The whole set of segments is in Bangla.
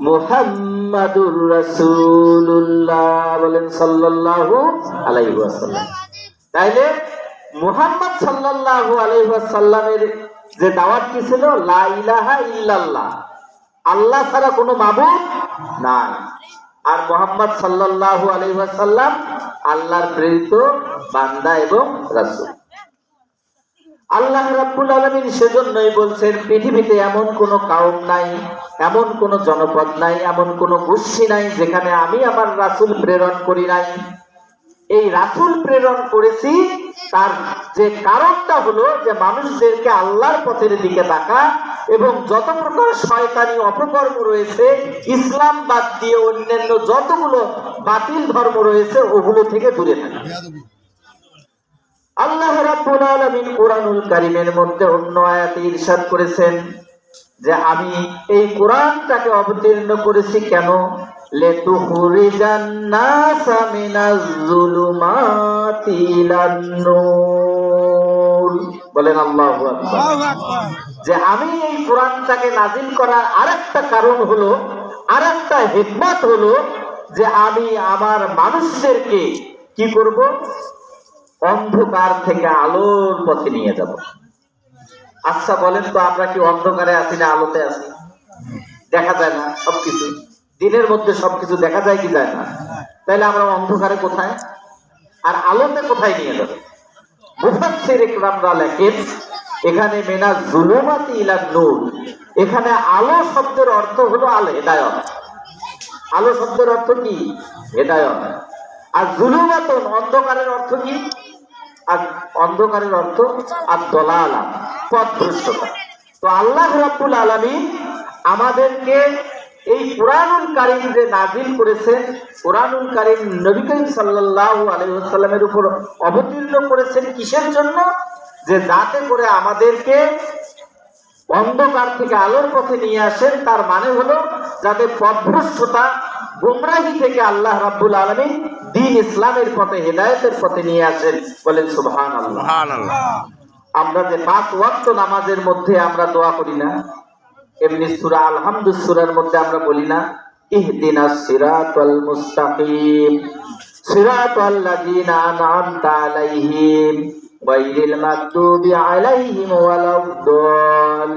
মুহাম্মাদুর রাসূলুল্লাহ বলেন সাল্লাল্লাহু আলাইহি ওয়াসাল্লাম। তাইলে মুহাম্মদ সাল্লাল্লাহু আলাইহি ওয়াসাল্লামের যে দাওয়াত কি ছিল? লা ইলাহা ইল্লাল্লাহ। আল্লাহ ছাড়া কোনো মাবুদ নাই। আর মোহাম্মদ সাল্লাল্লাহু আলাইহি ওয়াসাল্লাম আল্লাহর প্রেরিত বান্দা এবং রাসূল। আল্লাহ রাব্বুল আলামিন সেজন্যই বলছেন, পৃথিবীতে এমন কোন কাউম নাই, এমন কোন জনপদ নাই, এমন কোন গোষ্ঠী নাই যেখানে আমি আমার রাসূল প্রেরণ করি নাই। এই রাসূল প্রেরণ করেছি তার যে কারণটা হলো যে মানুষদেরকে আল্লাহর পথের দিকে ডাকা এবং যত প্রকার শয়তানি অপকর্ম রয়েছে, ইসলাম বাদ দিয়ে অন্যান্য যতগুলো বাতিল ধর্ম রয়েছে, ওগুলো থেকে দূরে থাকা। আল্লাহ রাব্বুল আলামিন কোরআনুল কারীমের মধ্যে অন্য আয়াতে ইরশাদ করেছেন যে আমি এই কোরআনটাকে অবতীর্ণ করেছি কেন? লিতুখরিজান নাসা মিনাজ যুলুমাতি ইলান নূর। বলেন আল্লাহু আকবার। যে আমি এই কোরআনটাকে নাজিল করার আরেকটা কারণ হলো আরেকটা হিকমত হলো যে আমি আমার মানুষদেরকে কি করব? অন্ধকার থেকে আলোর পথে নিয়ে যাব। আচ্ছা বলেন তো আমরা কি অন্ধকারে আছি না আলোতে আছি? দেখা যায় না সবকিছু। দিনের মধ্যে সবকিছু দেখা যায় কি যায় না? তাহলে আমরা অন্ধকারে কোথায়? আর আলোতে কোথায় নিয়ে যাব? মুফাসসির ইকরামরা লেখেন, এখানে মেনা জুলুমাতি ইলা নূর। এখানে আলো শব্দের অর্থ হলো আল, হেদায়ত। আলো শব্দের অর্থ কি? হেদায়ত। আর জুলুমাতন, অন্ধকারের অর্থ কি? আর অন্ধকারের অর্থ আর দলা দলালা পথভ্রষ্টতা। তো আল্লাহ রাব্বুল আলামিন আমাদেরকে এই কোরআনুল কারিম যে নাজিল করেছেন, কোরআনুল কারিম নবী করিম সাল্লাল্লাহু আলাইহি ওয়াসাল্লামের উপর অবতীর্ণ করেছেন কিসের জন্য? যে যাতে করে আমাদেরকে অন্ধকার থেকে আলোর পথে নিয়ে আসেন, তার মানে হলো যাতে পথভ্রষ্টতা, গুমরাহি থেকে আল্লাহ রাব্বুল আলামিন দিন ইসলামের পথে হেদায়েতের পথে নিয়ে আসেন বলেন সুবহানাল্লাহ। আমরা যে পাঁচ ওয়াক্ত নামাজের মধ্যে আমরা দোয়া করি না এমনি সূরা আলহামদু সূরার মধ্যে আমরা বলি না ইহদিনাস সিরাতাল মুস্তাকিম সিরাতাল লাযিনা আন'আমতা আলাইহিম গায়রিল মাগদুবি আলাইহিম ওয়ালাদ-দাল্লিন।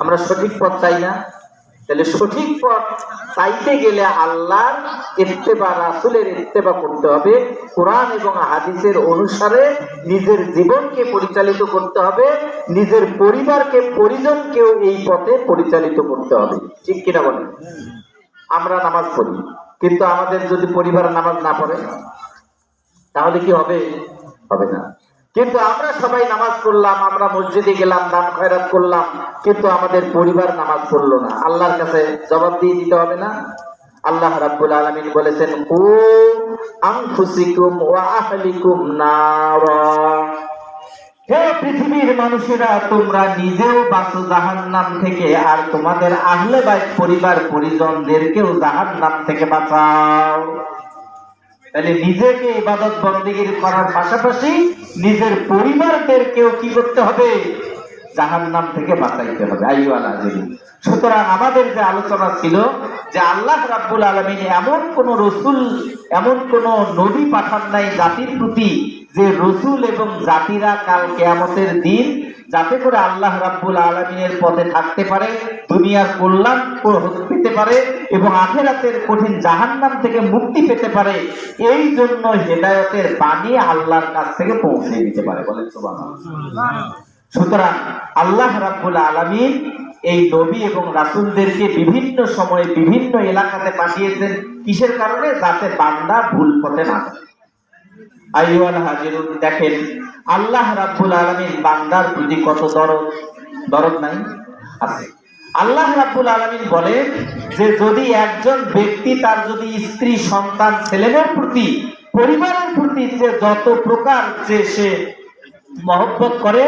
আমরা সঠিক পথ চাই না? তাহলে সঠিক পথ চাইতে গেলে আল্লাহর ইত্তেবা, রাসূলের ইত্তেবা করতে হবে। কোরআন এবং হাদিসের অনুসারে নিজের জীবনকে পরিচালিত করতে হবে, নিজের পরিবারকে, পরিজনকেও এই পথে পরিচালিত করতে হবে। ঠিক কিনা বলেন? আমরা নামাজ পড়ি, কিন্তু আমাদের যদি পরিবার নামাজ না পড়ে, তাহলে কি হবে? হবে না। কিন্তু আমরা সবাই নামাজ পড়লাম, আমরা মসজিদে গেলাম, দান খয়রাত করলাম, কিন্তু আমাদের পরিবার নামাজ পড়ল না। আল্লাহর কাছে জবাব দিয়ে দিতে হবে না? আল্লাহ রাব্বুল আলামিন বলেছেন ও আহলিকুম হে পৃথিবীর মানুষেরা, তোমরা নিজেও বাঁচো জাহান্নাম থেকে, আর তোমাদের আহলে বাইত পরিবার পরিজনদেরকেও জাহান্নাম থেকে বাঁচাও। তাহলে নিজেকে ইবাদত বন্দীগীর করার পাশাপাশি নিজের পরিবারদেরকেও কি করতে হবে? জাহান নাম থেকে বাঁচাইতে হবে আইওয়াল আজিম সুতরাং আমাদের যে আলোচনা ছিল যে আল্লাহ রাব্বুল আলমিন এমন কোন রসুল, এমন কোন নবী পাঠান নাই জাতির প্রতি যে রসুল এবং জাতিরা কাল কেয়ামতের দিন যাতে করে আল্লাহ রাব্বুল আলমিনের পথে থাকতে পারে দুনিয়ার কল্যাণ পেতে পারে এবং আখেরাতের কঠিন জাহান্নাম থেকে মুক্তি পেতে পারে এই জন্য হেদায়তের বাণী আল্লাহর কাছ থেকে পৌঁছে দিতে পারে। বলেন সুতরাং আল্লাহ রাব্বুল আলামিন এই নবী এবং রাসুলদেরকে বিভিন্ন সময়ে বিভিন্ন এলাকাতে পাঠিয়েছেন। কিসের কারণে? যাতে বান্দা ভুল পথে না যায়। আইওয়াল হাজিরুন দেখেন, আল্লাহ রাব্বুল আলামিন বান্দার প্রতি কত দরদ? দরদ নাই? আছে। আল্লাহ রাব্বুল আলামিন বলে যে, যদি একজন ব্যক্তি তার যদি স্ত্রী, সন্তান, ছেলেদের প্রতি, পরিবারের প্রতি যে যত প্রকার যে সে মহব্বত করে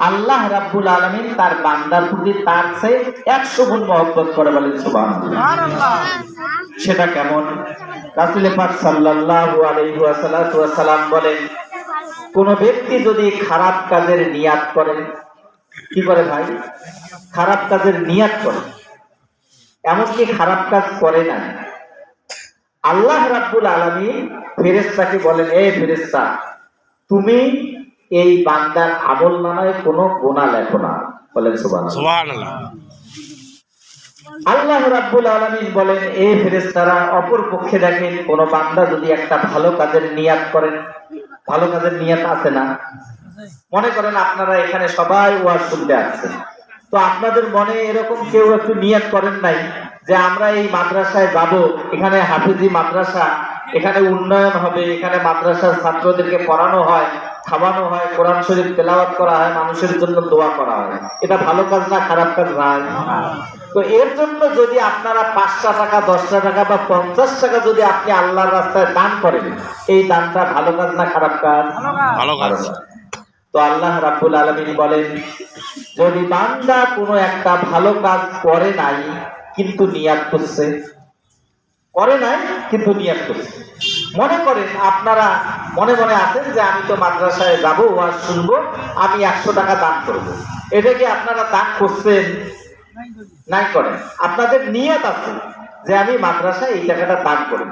আল্লাহ রাব্বুল আলামিন তার বান্দার প্রতি তার চেয়ে একশো গুণ মহব্বত করে বলেন সুবহানাল্লাহ। সেটা কেমন? রাসূল পাক সাল্লাল্লাহু আলাইহি ওয়াসাল্লাম বলেন কোন ব্যক্তি যদি খারাপ কাজের নিয়াত করে কি করে ভাই? খারাপ কাজের নিয়াত করে। এমনকি খারাপ কাজ করে না। আল্লাহ রাব্বুল আলামিন ফেরেশতাকে বলেন এই ফেরেশতা তুমি এই বান্দার আমল নামায় কোনো গোনা লেখো না। বলেন সুবহানাল্লাহ। সুবহানাল্লাহ। আল্লাহ রাব্বুল আলামিন বলেন এই ফেরেশতারা অপর পক্ষে দেখেন কোন বান্দা যদি একটা ভালো কাজের নিয়াত করেন ভালো কাজের নিয়াত আছে না? মনে করেন আপনারা এখানে সবাই ওয়াজ শুনতে আসছেন তো আপনাদের মনে এরকম কেউ একটু নিয়াত করেন নাই যে আমরা এই মাদ্রাসায় যাব এখানে হাফিজি মাদ্রাসা এখানে উন্নয়ন হবে এখানে মাদ্রাসার ছাত্রদেরকে পড়ানো হয় খাওয়ানো হয় কোরআন শরীফ তেলাওয়াত করা হয় মানুষের জন্য দোয়া করা হয়। এটা ভালো কাজ না খারাপ কাজ? না। তো এর জন্য যদি আপনারা পাঁচটা টাকা দশটা টাকা বা পঞ্চাশ টাকা যদি আপনি আল্লাহর রাস্তায় দান করেন এই দানটা ভালো কাজ না খারাপ কাজ? ভালো কাজ। তো আল্লাহ রাব্বুল আলামিন বলেন যদি বান্দা কোনো একটা ভালো কাজ করে নাই কিন্তু নিয়াত করছে। করে নাই কিন্তু নিয়াত করছে। মনে করেন আপনারা মনে মনে আছেন যে আমি তো মাদ্রাসায় যাব, ওয়াজ শুনব, আমি একশো টাকা দান করব। এটা কি আপনারা দান করছেন? নাই করেন। আপনাদের নিয়ত আছে যে আমি মাদ্রাসায় এই টাকাটা দান করব।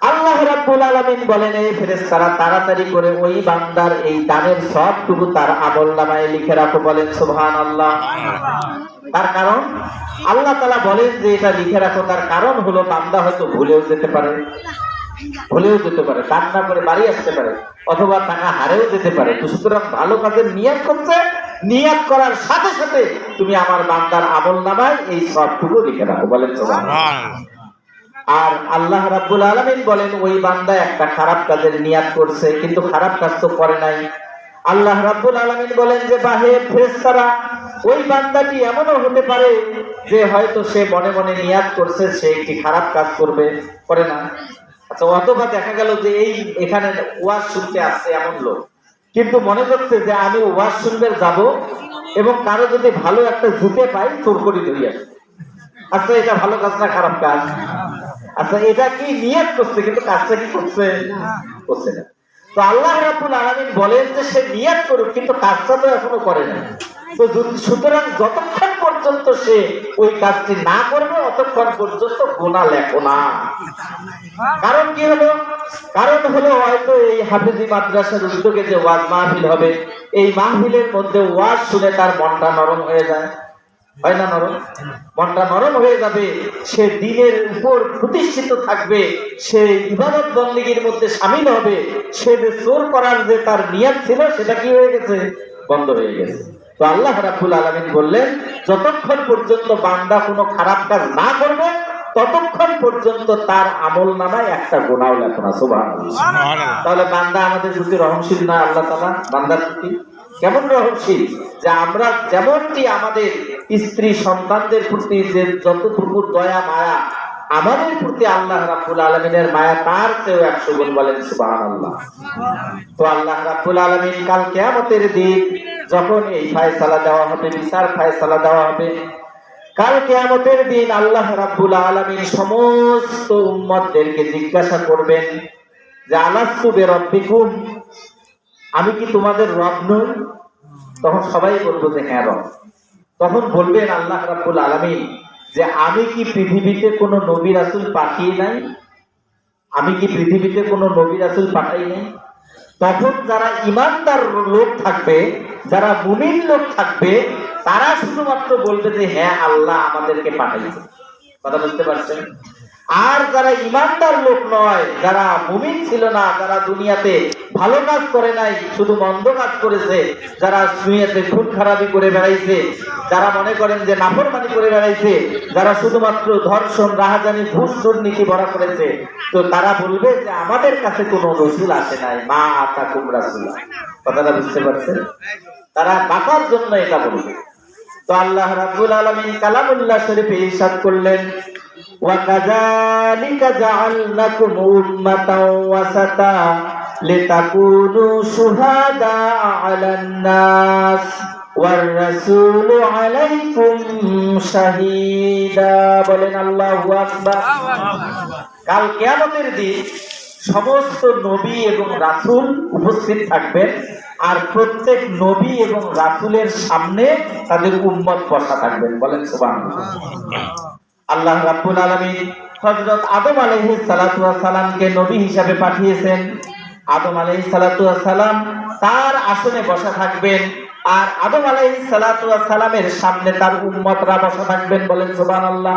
আল্লাহ রাব্বুল আলামিন বলেন এই ফেরেশতারা, তাড়াতাড়ি করে ওই বান্দার এই দানের সবটুকু তার আমল নামায় লিখে রাখো। বলেন, সুবহানাল্লাহ। তার কারণ? আল্লাহ তাআলা বলেন যে এটা লিখে রাখো। তার কারণ হলো বান্দা হয়তো ভুলেও যেতে পারে। ভুলেও যেতে পারে দান না করে বাড়ি আসতে পারে, অথবা টাকা হারেও যেতে পারে। তো সুতরাং ভালো কাজের নিয়াত করছে নিয়াত করার সাথে সাথে তুমি আমার বান্দার আমল নামায় এই সবটুকু লিখে রাখো, বলেন আর আল্লাহ রাব্বুল আলামিন বলেন, ওই বান্দা একটা খারাপ কাজের নিয়াত করছে, কিন্তু খারাপ কাজ তো করে নাই। আল্লাহ রাব্বুল আলামিন বলেন যে, বাহে ফেরেশতারা, ওই বান্দাটি এমনও হতে পারে যে হয়তো সে মনে মনে নিয়াত করছে, সে একটি খারাপ কাজ করবে, করে না। আচ্ছা অথবা দেখা গেল যে এই এখানে ওয়াজ শুনতে আসছে এমন লোক। কিন্তু মনে করছে যে আমি ওয়াজ শুনবে যাব এবং কারও যদি ভালো একটা জুতে পাই চোর করি ধরিয়ে আচ্ছা এটা ভালো কাজ না খারাপ কাজ? আচ্ছা এটা কি নিয়ত করছে? কিন্তু কাজটা কি করছে? করছে না। তো আল্লাহ রাব্বুল আলামিন বলেন যে সে নিয়ত করুক, কিন্তু কাজটা তো এখনও করে না তো সুতরাং যতক্ষণ পর্যন্ত সে। ওই কাজটি না করবে, অতক্ষণ পর্যন্ত গোনা লেখো না। কারণ কি হলো? কারণ হলো হয়তো এই হাফিজি মাদ্রাসার উদ্যোগে যে ওয়াজ মাহফিল হবে, এই মাহফিলের মধ্যে ওয়াজ শুনে তার মনটা নরম হয়ে যায়। হয় না নরম? মনটা নরম হয়ে যাবে। সে দিনের উপর প্রতিষ্ঠিত থাকবে, সে ইবাদত বন্দীগীর মধ্যে সামিল হবে, সে যে চোর করার যে তার নিয়ত ছিল, সেটা কি হয়ে গেছে? বন্ধ হয়ে গেছে। তো আল্লাহ রাব্বুল আলামিন বললেন যতক্ষণ পর্যন্ত বান্দা কোনো খারাপ কাজ না করবে ততক্ষণ পর্যন্ত তার আমল নামায় একটা গোনাও লেখো না সুবহানাল্লাহ। তাহলে বান্দা আমাদের প্রতি রহমশীল না আল্লাহ তালা বান্দার প্রতি? কেমন রহমশীল? যে আমরা যেমনটি আমাদের স্ত্রী সন্তানদের প্রতি যে যতটুকু দয়া মায়া আমাদের প্রতি আল্লাহ রাব্বুল আলমিনের মায়া তার চেয়েও একশো গুণ বলেন সুবাহ আল্লাহ তো আল্লাহ রাব্বুল আলমিন কাল কেয়ামতের দিন যখন এই ফায়সালা দেওয়া হবে, বিচার ফায়সালা দেওয়া হবে, কাল কেয়ামতের দিন আল্লাহ রাব্বুল আলমিন সমস্ত উম্মতদেরকে জিজ্ঞাসা করবেন যে, আলাস্তু বেরব্বিকুম? আমি কি তোমাদের রব নই? তখন সবাই বলব যে হ্যাঁ রব। তখন বলবেন আল্লাহ রাব্বুল আলামিন যে, আমি কি পৃথিবীতে কোনো নবী রাসূল পাঠিয়ে নাই? আমি কি পৃথিবীতে কোনো নবী রাসূল পাঠাই নাই? তখন যারা ইমানদার লোক থাকবে যারা মুমিন লোক থাকবে, তারা শুধুমাত্র বলবে যে হ্যাঁ আল্লাহ আমাদেরকে পাঠাইছে। কথা বুঝতে পারছেন? আর যারা ইমানদার লোক নয়, যারা মুমিন ছিল না, যারা দুনিয়াতে ভালো কাজ করে নাই, শুধু মন্দ কাজ করেছে, যারা দুনিয়াতে খুন খারাপি করে বেড়াইছে, যারা মনে করেন যে নাফরমানি করে বেড়াইছে, যারা শুধুমাত্র ধর্ষণ, রাহাজানি, ঘুষ, দুর্নীতি ভরা করেছে, তো তারা বলবে যে আমাদের কাছে কোনো রসুল আসে নাই। মা আতা কুমরা কথাটা বুঝতে পারছেন? তারা বাঁচার জন্য এটা বলবে। তো আল্লাহ রাব্বুল আলামিন কালামুল্লাহ শরীফে ইসাদ করলেন وكذلك جعلناكم أمة وسطا لتكونوا شهداء على الناس والرسول عليكم شهيدا বলেন আল্লাহু আকবার কাল কিয়ামতের দিন সমস্ত নবী এবং রাসূল উপস্থিত থাকবেন আর প্রত্যেক নবী এবং রাসূলের সামনে তাদের উম্মত বসা থাকবেন বলেন সুবহানাল্লাহ আল্লাহ রাব্বুল আলামিন হযরত আদম আলাইহিস সালাতু ওয়াস সালামকে নবী হিসাবে পাঠিয়েছেন। আদম আলাইহিস সালাতু ওয়াস সালাম তার আসনে বসা থাকবেন আর আদম আলাইহিস সালাতু ওয়াস সালামের সামনে তার উম্মতরা বসা থাকবেন বলেন সুবহানাল্লাহ।